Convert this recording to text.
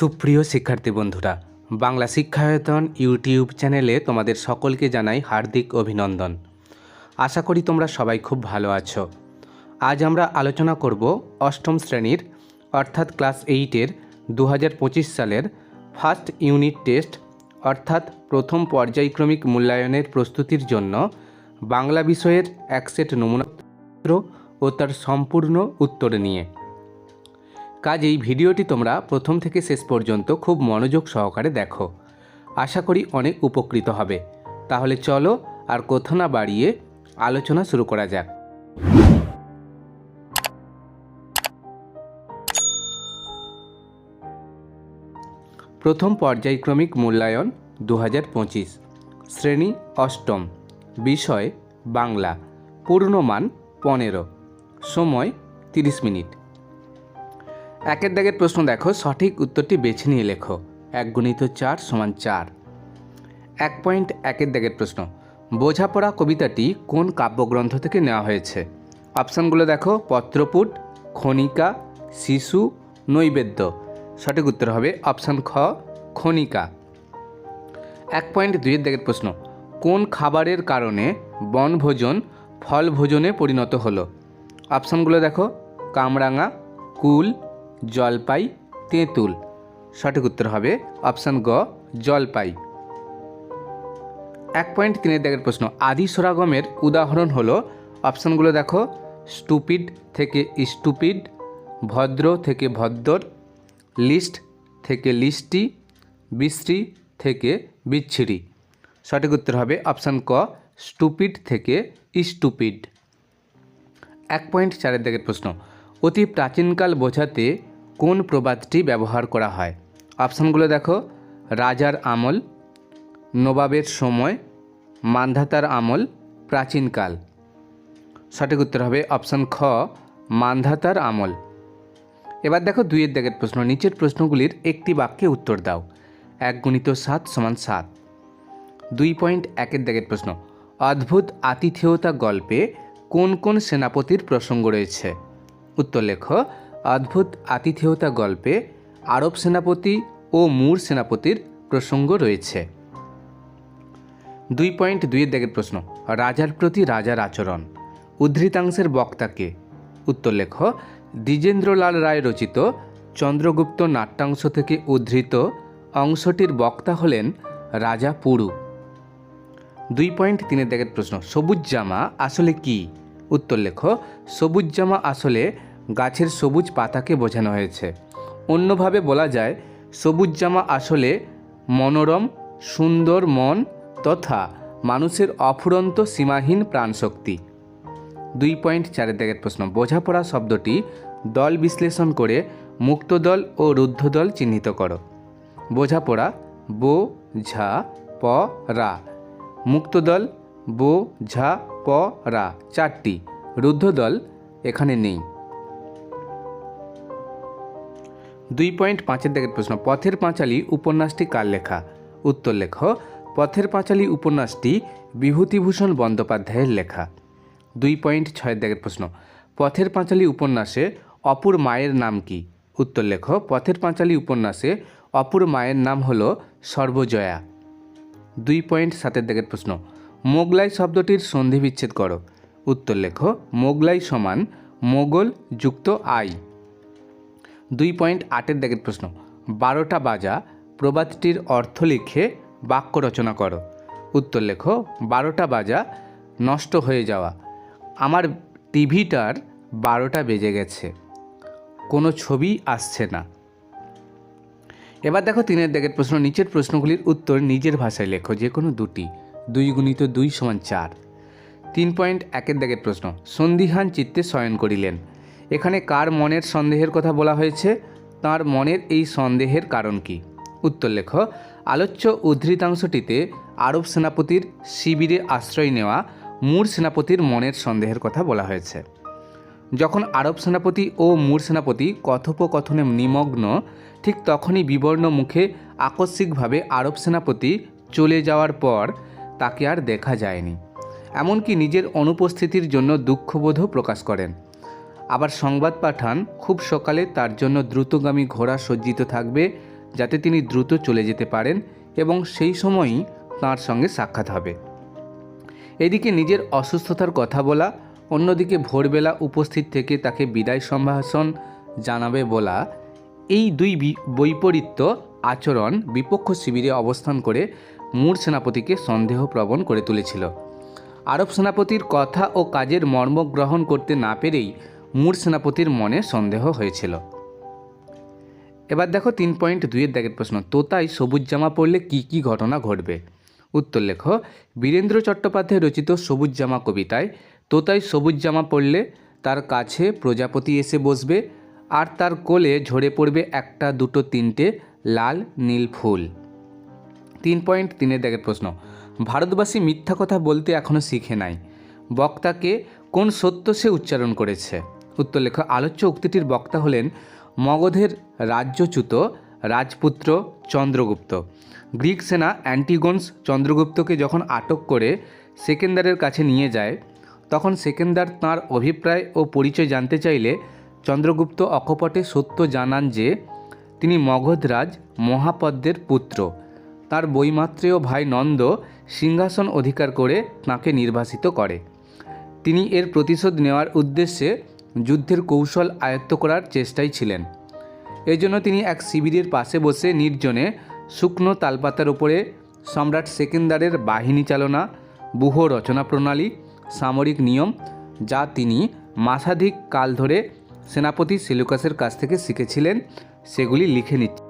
সুপ্রিয় শিক্ষার্থী বন্ধুরা, বাংলা শিক্ষায়তন ইউটিউব চ্যানেলে তোমাদের সকলকে জানাই হার্দিক অভিনন্দন। আশা করি তোমরা সবাই খুব ভালো আছো। আজ আমরা আলোচনা করব অষ্টম শ্রেণির, অর্থাৎ ক্লাস এইটের দু পঁচিশ সালের ফার্স্ট ইউনিট টেস্ট, অর্থাৎ প্রথম পর্যায়ক্রমিক মূল্যায়নের প্রস্তুতির জন্য বাংলা বিষয়ের এক সেট নমুনাপত্র ও তার সম্পূর্ণ উত্তর নিয়ে। কাজেই ভিডিওটি তোমরা প্রথম থেকে শেষ পর্যন্ত খুব মনোযোগ সহকারে দেখো। আশা করি অনেক উপকৃত হবে। তাহলে চলো আর কথা না বাড়িয়ে আলোচনা শুরু করা যাক। প্রথম পর্যায়ক্রমিক মূল্যায়ন দু হাজার পঁচিশ। শ্রেণি অষ্টম। বিষয় বাংলা। পূর্ণমান পনেরো। সময় তিরিশ মিনিট। একের দাগের প্রশ্ন দেখো, সঠিক উত্তরটি বেছে নিয়ে লেখো। এক গুণিত চার সমান চার। এক পয়েন্ট একের দাগের প্রশ্ন। বোঝাপড়া কবিতাটি কোন কাব্যগ্রন্থ থেকে নেওয়া হয়েছে? অপশানগুলো দেখো, পত্রপুট, খনিকা, শিশু, নৈবেদ্য। সঠিক উত্তর হবে অপশান খ, খনিকা। এক পয়েন্ট দুইয়ের দাগের প্রশ্ন। কোন খাবারের কারণে বনভোজন ফল ভোজনে পরিণত হলো? অপশানগুলো দেখো, কামরাঙা, কুল জলপাই, তেঁতুল। সঠিক উত্তর হবে অপশান গ, জলপাই। এক পয়েন্ট তিনের দাগের প্রশ্ন। আদি সরাগমের উদাহরণ হলো, অপশানগুলো দেখো, স্টুপিড থেকে স্টুপিড, ভদ্র থেকে ভদ্র, লিস্ট থেকে লিস্টি, বিশ্রী থেকে বিচ্ছিরি সঠিক উত্তর হবে অপশান ক, স্টুপিড থেকে স্টুপিড। এক পয়েন্ট চারের দিকের প্রশ্ন। অতি প্রাচীনকাল বোঝাতে কোন প্রবাদটি ব্যবহার করা হয়? অপশানগুলো দেখো। রাজার আমল, নবাবের সময়, মান্ধাতার আমল, প্রাচীনকাল। সঠিক উত্তর হবে অপশান খ, মান্ধাতার আমল। এবার দেখো দুইয়ের দাগের প্রশ্ন। নিচের প্রশ্নগুলির একটি বাক্যে উত্তর দাও। এক গুণিত সাত সমান সাত। দুই পয়েন্ট একের দাগের প্রশ্ন। অদ্ভুত আতিথেয়তা গল্পে কোন কোন সেনাপতির প্রসঙ্গ রয়েছে? উত্তর লেখ। অদ্ভুত আতিথেয়তা গল্পে আরব সেনাপতি ও মুর সেনাপতির প্রসঙ্গ রয়েছে। দুই পয়েন্ট দুইয়ের দাগের প্রশ্ন, রাজার প্রতি রাজার আচরণ। উদ্ধৃতাংশের বক্তাকে। উত্তর লেখ, দ্বিজেন্দ্রলাল রায় রচিত চন্দ্রগুপ্ত নাট্যাংশ থেকে উদ্ধৃত অংশটির বক্তা হলেন রাজা পুরু। দুই পয়েন্ট তিনের দাগের প্রশ্ন, সবুজ জামা আসলে কি? উত্তর লেখ, সবুজ জামা আসলে গাছের সবুজ পাতাকে বোঝানো হয়েছে। অন্যভাবে বলা যায়, সবুজ জামা আসলে মনোরম, সুন্দর মন তথা মানুষের অফুরন্ত সীমাহীন প্রাণশক্তি। দুই পয়েন্ট চারের দাগের প্রশ্ন, বোঝাপড়া শব্দটি দল বিশ্লেষণ করে মুক্ত দল ও রুদ্ধ দল চিহ্নিত করো। বোঝাপড়া, বো, ঝা, প, রা। মুক্ত দল বো, ঝা, প, রা। চারটি। রুদ্ধ দল এখানে নেই। দুই পয়েন্ট পাঁচের দিকের প্রশ্ন, পথের পাঁচালী উপন্যাসটি কার লেখা? উত্তর লেখ, পথের পাঁচালী উপন্যাসটি বিভূতিভূষণ বন্দ্যোপাধ্যায়ের লেখা। দুই পয়েন্ট ছয়ের দিকের প্রশ্ন, পথের পাঁচালী উপন্যাসে অপুর মায়ের নাম কি? উত্তর লেখ, পথের পাঁচালী উপন্যাসে অপুর মায়ের নাম হল সর্বজয়া। দুই পয়েন্ট সাতের দিকের প্রশ্ন, মোগলাই শব্দটির সন্ধি বিচ্ছেদ করো। উত্তর লেখ, মোগলাই সমান মোগল যুক্ত আই। দুই পয়েন্ট আটের দাগের প্রশ্ন। বারোটা বাজা, প্রবাদটির অর্থ লিখে বাক্য রচনা করো। উত্তর লেখো, বারোটা বাজা, নষ্ট হয়ে যাওয়া। আমার টিভিটার বারোটা বেজে গেছে। কোনো ছবি আসছে না। এবার দেখো তিনের দাগের প্রশ্ন, নিচের প্রশ্নগুলির উত্তর নিজের ভাষায় লেখো, যে কোনো দুটি। দুই গুণিত দুই সমান চার। তিন পয়েন্ট একের দাগের প্রশ্ন সন্দিহান চিত্তে শয়ন করিলেন। এখানে কার মনের সন্দেহের কথা বলা হয়েছে? তার মনের এই সন্দেহের কারণ কি? উত্তর লেখ, আলোচ্য উদ্ধৃতাংশটিতে আরব সেনাপতির শিবিরে আশ্রয় নেওয়া মূর সেনাপতির মনের সন্দেহের কথা বলা হয়েছে। যখন আরব সেনাপতি ও মূর সেনাপতি কথোপকথনে নিমগ্ন, ঠিক তখনই বিবর্ণ মুখে আকস্মিকভাবে আরব সেনাপতি চলে যাওয়ার পর তাকে আর দেখা যায়নি। এমনকি নিজের অনুপস্থিতির জন্য দুঃখবোধও প্রকাশ করেন। আবার সংবাদ পাঠান, খুব সকালে তার জন্য দ্রুতগামী ঘোড়া সজ্জিত থাকবে যাতে তিনি দ্রুত চলে যেতে পারেন এবং সেই সময়ই তাঁর সঙ্গে সাক্ষাৎ হবে। এদিকে নিজের অসুস্থতার কথা বলা, অন্যদিকে ভোরবেলা উপস্থিত থেকে তাকে বিদায় সম্ভাষণ জানাবে বলা, এই দুই বৈপরীত্য আচরণ বিপক্ষ শিবিরে অবস্থান করে মূর সেনাপতিকে সন্দেহপ্রবণ করে তুলেছিল। আরব সেনাপতির কথা ও কাজের মর্ম গ্রহণ করতে না পেরেই সেনাপতির মনে সন্দেহ হয়েছিল। এবার দেখো তিন পয়েন্ট দুইয়ের দাগের প্রশ্ন, তোতাই সবুজ জামা পরলে কি কি ঘটনা ঘটবে? উত্তর লেখো, বীরেন্দ্র চট্টোপাধ্যায় রচিত সবুজ জামা কবিতায়, তোতাই সবুজ জামা পরলে তার কাছে প্রজাপতি এসে বসবে, আর তার কোলে ঝরে পড়বে একটা, দুটো, তিনটে লাল, নীল ফুল। তিন পয়েন্ট তিনের দাগের প্রশ্ন, ভারতবাসী মিথ্যা কথা বলতে এখনও শিখে নাই। বক্তাকে কোন সত্য সে উচ্চারণ করেছে? উত্তর লেখ আলোচ্য উক্তিটির বক্তা হলেন মগধের রাজ্যচ্যুত রাজপুত্র চন্দ্রগুপ্ত। গ্রিক সেনা অ্যান্টিগন্স চন্দ্রগুপ্তকে যখন আটক করে সেকেন্দারের কাছে নিয়ে যায়, তখন সেকেন্দার তাঁর অভিপ্রায় ও পরিচয় জানতে চাইলে চন্দ্রগুপ্ত অকপটে সত্য জানান যে, তিনি মগধরাজ মহাপদ্মের পুত্র। তার বৈমাত্রেয় ভাই নন্দ সিংহাসন অধিকার করে তাঁকে নির্বাসিত করে। তিনি এর প্রতিশোধ নেওয়ার উদ্দেশ্যে যুদ্ধের কৌশল আয়ত্ত করার চেষ্টাই ছিলেন। এজন্য তিনি এক শিবিরের পাশে বসে নির্জনে শুকনো তালপাতার উপরে সম্রাট সেকেন্দারের বাহিনী চালনা, বুহ রচনা প্রণালী, সামরিক নিয়ম, যা তিনি মাসাধিক কাল ধরে সেনাপতি সেলুকাসের কাছ থেকে শিখেছিলেন, সেগুলি লিখে নিচ্ছিলেন